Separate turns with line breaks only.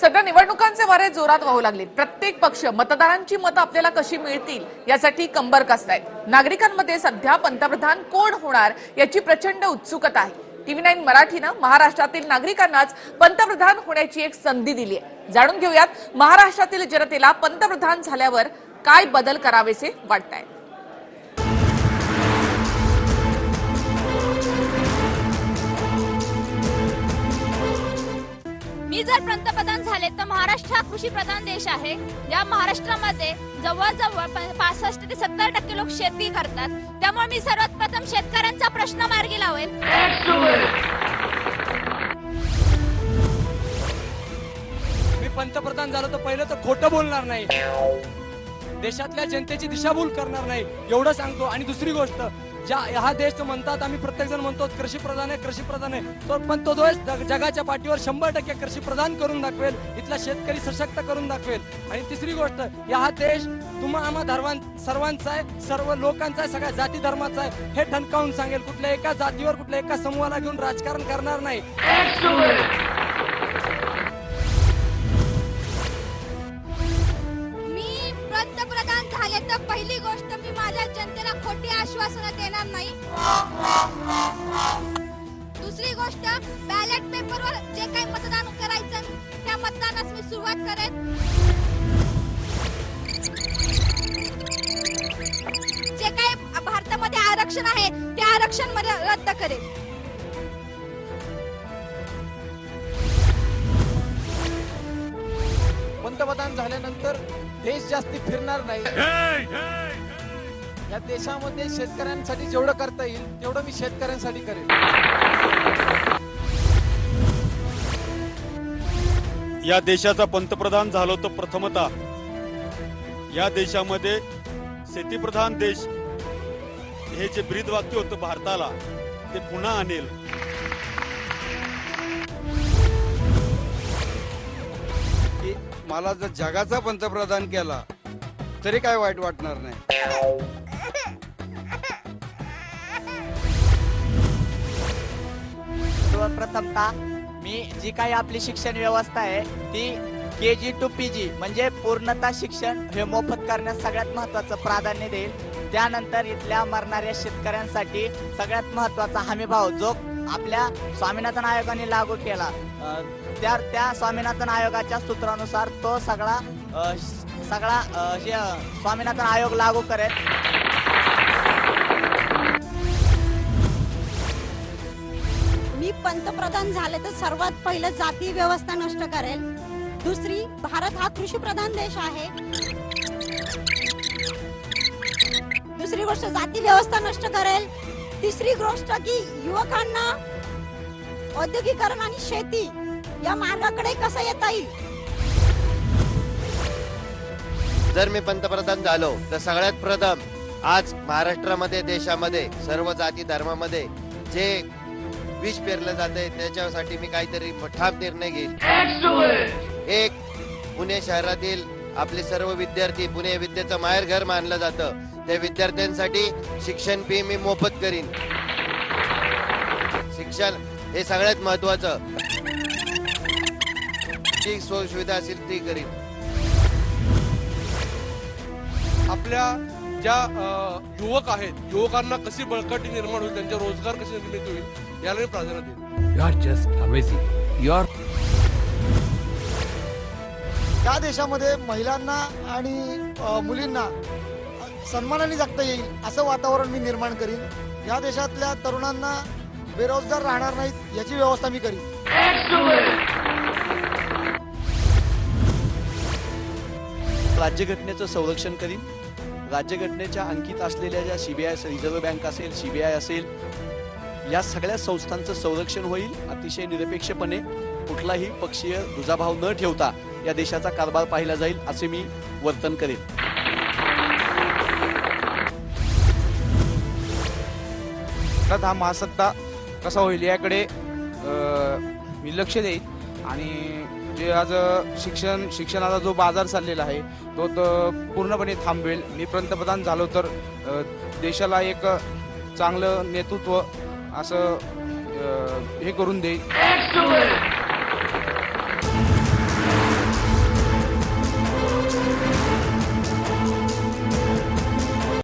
सध्या निवडणुकांचे वारे जोरात वाहू लागले प्रत्येक पक्ष मतदारांची मतं आपल्याला कशी मिळतील यासाठी कंबर कसतायत. नागरिकांमध्ये सध्या पंतप्रधान कोण होणार याची प्रचंड उत्सुकता आहे. टीव्ही नाईन मराठीनं महाराष्ट्रातील नागरिकांनाच पंतप्रधान होण्याची एक संधी दिली आहे जाणून घेऊयात महाराष्ट्रातील जनतेला पंतप्रधान झाल्यावर काय बदल करावेसे वाटत
मी जर पंतप्रधान झाले तर महाराष्ट्र हा कृषी प्रधान देश आहे. या महाराष्ट्रामध्ये जवळजवळ प- पासष्ट ते सत्तर टक्के लोक शेती करतात. त्यामुळे मी सर्वात प्रथम शेतकऱ्यांचा प्रश्न मार्गी लावेल
मी पंतप्रधान झालो तर पहिलं तर खोटं बोलणार नाही. देशातल्या जनतेची दिशाभूल करणार नाही. एवढं सांगतो. आणि दुसरी गोष्ट ज्या हा देश म्हणतात आम्ही प्रत्येक जण म्हणतो कृषी प्रधान आहे कृषी प्रधान आहे. तो पण तो देश जगाच्या पाठीवर शंभर टक्के कृषी प्रधान करून दाखवेल इथला शेतकरी सशक्त करून दाखवेल. आणि तिसरी गोष्ट या हा देश तुम्हा आम्हा धर्मां सर्वांचा आहे सर्व लोकांचा आहे सगळ्या जाती धर्माचा आहे. हे ठणकावून सांगेल कुठल्या एका जातीवर कुठल्या एका समूहाला घेऊन राजकारण करणार नाही.
जनतेला खोटी आश्वासनं देणार नाही. दुसरी गोष्ट बॅलेट पेपरवर जे काही मतदान करायचं त्या मतदानास मी सुरुवात करेन. जे काही भारतामध्ये आरक्षण आहे ते आरक्षणमध्ये रद्द करेन
पंतप्रधान झाल्यानंतर देश जास्ती फिरणार नाही. या देशामध्ये शेतकऱ्यांसाठी जेवढं करता येईल तेवढं मी शेतकऱ्यांसाठी करेन.
या देशाचा पंतप्रधान झालो तर प्रथमतः या देशामध्ये शेतीप्रधान देश हे जे ब्रीद वाक्य होतं भारताला ते पुन्हा आणेल.
की मला जर जगाचा पंतप्रधान केला तरी काय वाईट वाटणार नाही?
सर्वप्रथमतः मी जी काही आपली शिक्षण व्यवस्था आहे ती के जी टू पी जी म्हणजे पूर्णतः शिक्षण हे मोफत करण्यास सगळ्यात महत्वाचं प्राधान्य देईल. त्यानंतर इथल्या मरणाऱ्या शेतकऱ्यांसाठी सगळ्यात महत्त्वाचा हमी भाव जो आपल्या स्वामीनाथन आयोगाने लागू केला त्या त्या स्वामीनाथन आयोगाच्या सूत्रानुसार तो सगळा सगळा जे स्वामीनाथन आयोग लागू करेल.
पंतप्रधान झाले तर सर्वात पहिलं जाती व्यवस्था नष्ट करेल. दुसरी भारत हा कृषी प्रधान देश आहे. दुसरी गोष्ट जाती व्यवस्था नष्ट करेल. तिसरी गोष्ट की युवकांना औद्योगिकरण आणि शेती या मार्गाकडे कसं येता येईल?
जर मी पंतप्रधान झालो तर सगळ्यात प्रथम आज महाराष्ट्रामध्ये देशामध्ये सर्व जाती धर्मामध्ये जे बीज पेरलं जात आहे त्याच्यासाठी मी काहीतरी ठाम निर्णय घेईल एक पुणे शहरातील आपले सर्व विद्यार्थी पुणे विद्येचं माहेरघर मानलं जातं. त्या विद्यार्थ्यांसाठी शिक्षण फी मी मोफत करीन. शिक्षण हे सगळ्यात महत्वाचं. जी सोय सुविधा असेल ती करीन.
आपल्या ज्या युवक आहेत युवकांना कशी बळकटी निर्माण होईल त्यांच्या रोजगार कशी निर्मित होईल प्राधान्य
त्या देशामध्ये महिलांना आणि अ, मुलींना सन्मानाने जगता येईल असं वातावरण मी निर्माण करीन. या देशातल्या तरुणांना बेरोजगार राहणार नाहीत याची व्यवस्था मी करीन.
राज्यघटनेचं संरक्षण करीन. राज्यघटनेच्या अंकित असलेल्या ज्या सीबीआय रिझर्व्ह बँक असेल सीबीआय असेल या सगळ्या संस्थांचं संरक्षण होईल. अतिशय निरपेक्षपणे कुठलाही पक्षीय दुजाभाव न ठेवता या देशाचा कारभार पाहिला जाईल असे मी वर्तन करेन.
हा महासत्ता कसा होईल याकडे मी लक्ष देईन. आणि जे आज शिक्षण शिक्षणाचा जो बाजार चाललेला आहे तो तर पूर्णपणे थांबवेल. मी पंतप्रधान झालो तर देशाला एक चांगलं नेतृत्व असं हे करून देईल